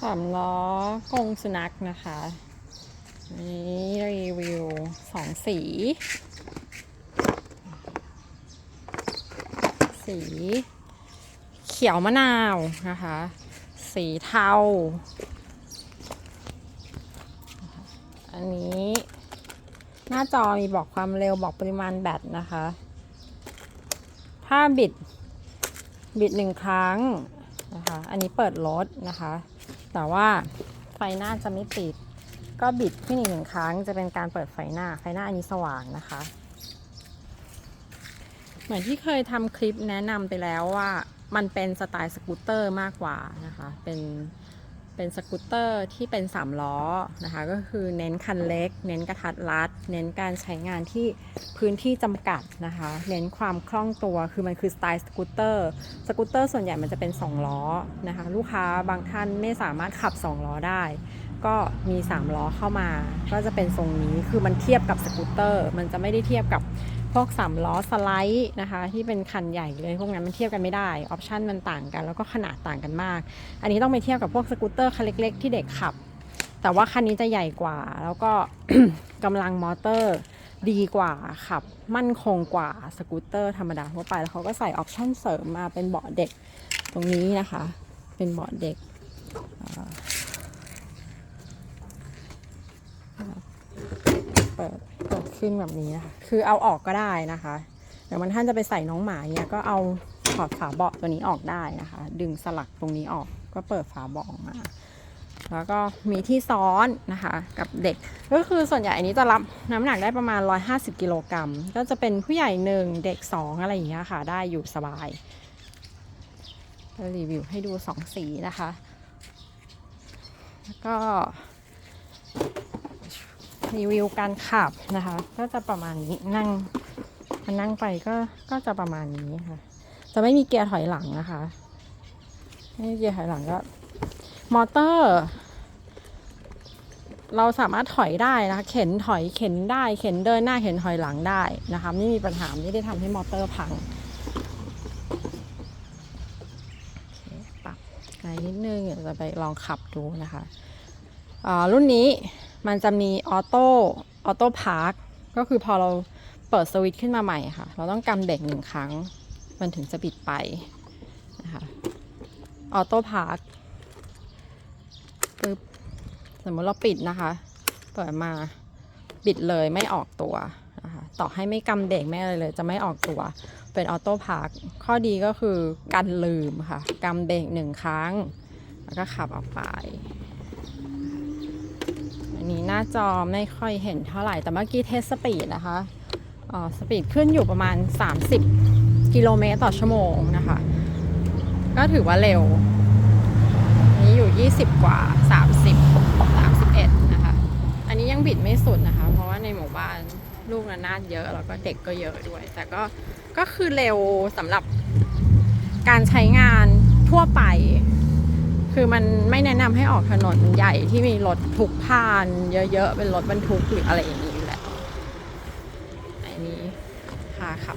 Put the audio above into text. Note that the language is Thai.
สามล้อกงสุนัขนะคะนี่รีวิวสองสี สี เขียวมะนาวนะคะ สีเทา อันนี้ หน้าจอมีบอกความเร็วบอกปริมาณแบตนะคะ ถ้าบิด บิดหนึ่งครั้งนะคะ อันนี้เปิดรถนะคะ แต่ว่าไฟหน้าจะไม่ติด ก็บิดขึ้นอีกหนึ่งครั้ง จะเป็นการเปิดไฟหน้า ไฟหน้าอันนี้สว่างนะคะ เหมือนที่เคยทำคลิปแนะนำไปแล้วว่ามันเป็นสไตล์สกูตเตอร์มากกว่านะคะ เป็น เป็นสกูตเตอร์ที่เป็น 3 ล้อนะคะก็คือเน้นคันเล็ก เน้นกระทัดรัด เน้นการใช้งานที่พื้นที่จำกัดนะคะ เน้นความคล่องตัวคือมันคือสไตล์สกูตเตอร์สกูตเตอร์ส่วนใหญ่มันจะเป็น 2 ล้อนะคะ ลูกค้าบางท่านไม่สามารถขับ 2 ล้อได้ ก็มี 3 ล้อเข้ามา ก็จะเป็นทรงนี้คือมันเทียบกับสกูตเตอร์มันจะไม่ได้เทียบกับ พวก3ล้อสไลด์นะคะที่เป็นคันใหญ่เลย พวกนั้นมันเทียบกันไม่ได้ออปชันมันต่างกัน แล้วก็ขนาดต่างกันมาก อันนี้ต้องไปเทียบกับพวกสกูตเตอร์คันเล็กๆ ที่เด็กขับ แต่ว่าคันนี้จะใหญ่กว่า แล้วก็กำลังมอเตอร์ดีกว่าขับ มั่นคงกว่าสกูตเตอร์ธรรมดาทั่วไปแล้วเขาก็ใส่ออปชันเสริมมาเป็นเบาะเด็กตรงนี้นะคะ เป็นเบาะเด็กเปิด ขึ้นแบบนี้นะคะคือเอาออกก็ได้นะคะเดี๋ยวมันท่านจะไปใส่น้องหมาเนี่ยก็เอาถอดฝาเบาะตัวนี้ออกได้นะคะ ดึงสลักตรงนี้ออกก็เปิดฝาเบาะออกมา แล้วก็มีที่ซ้อนนะคะกับเด็ก ก็คือส่วนใหญ่อันนี้จะรับน้ำหนักได้ประมาณ 150 กิโลกรัม ก็จะเป็นผู้ใหญ่หนึ่งเด็ก 2 อะไรอย่างเงี้ยค่ะ ได้อยู่สบายรีวิวให้ดู 2 สีนะคะ แล้วก็ รีวิวการขับนะคะ ก็จะประมาณนี้นั่งมันนั่งไปก็ก็จะประมาณนี้ค่ะ จะไม่มีเกียร์ถอยหลังนะคะไม่มีเกียร์ถอยหลังก็มอเตอร์ เราสามารถถอยได้นะคะ เข็นถอยเข็นได้ เข็นเดินหน้าเข็นถอยหลังได้นะคะไม่มีปัญหาไม่ได้ทำให้มอเตอร์พังปรับไกนิดนึงเดี๋ยวจะไปลองขับดูนะคะอ่ารุ่นนี้ มันจะมีออโต้ออโต้พาร์คก็คือพอเราเปิดสวิตช์ขึ้นมาใหม่ค่ะ เราต้องกำเบรกหนึ่งครั้ง มันถึงจะปิดไปนะคะออโต้พาร์คปึ๊บสมมติเราปิดนะคะ เปิดมาปิดเลยไม่ออกตัวนะคะต่อให้ไม่กำเด็กไม่อะไรเลย จะไม่ออกตัวเป็นออโต้พาร์คข้อดีก็คือกันลืมค่ะกำเบรกหนึ่งครั้ง แล้วก็ขับออกไป อันนี้หน้าจอไม่ค่อยเห็นเท่าไหร่แต่เมื่อกี้เทสสปีดนะคะอ๋อสปีดขึ้นอยู่ประมาณ 30 กิโลเมตรต่อชั่วโมงนะคะ ก็ถือว่าเร็วนนี้อยู่ 20 กว่า 30 31 นะคะ อันนี้ยังบิดไม่สุดนะคะ เพราะว่าในหมู่บ้านลูกระนาดเยอะแล้วก็เด็กก็เยอะด้วย แต่ก็ก็คือเร็วสำหรับการใช้งานทั่วไป คือมันไม่แนะนำให้ออกถนนใหญ่ที่มีรถทุกพล่าน เยอะๆ เป็นรถบรรทุกหรืออะไรอย่างนี้อยู่แล้วอันนี้พาขับ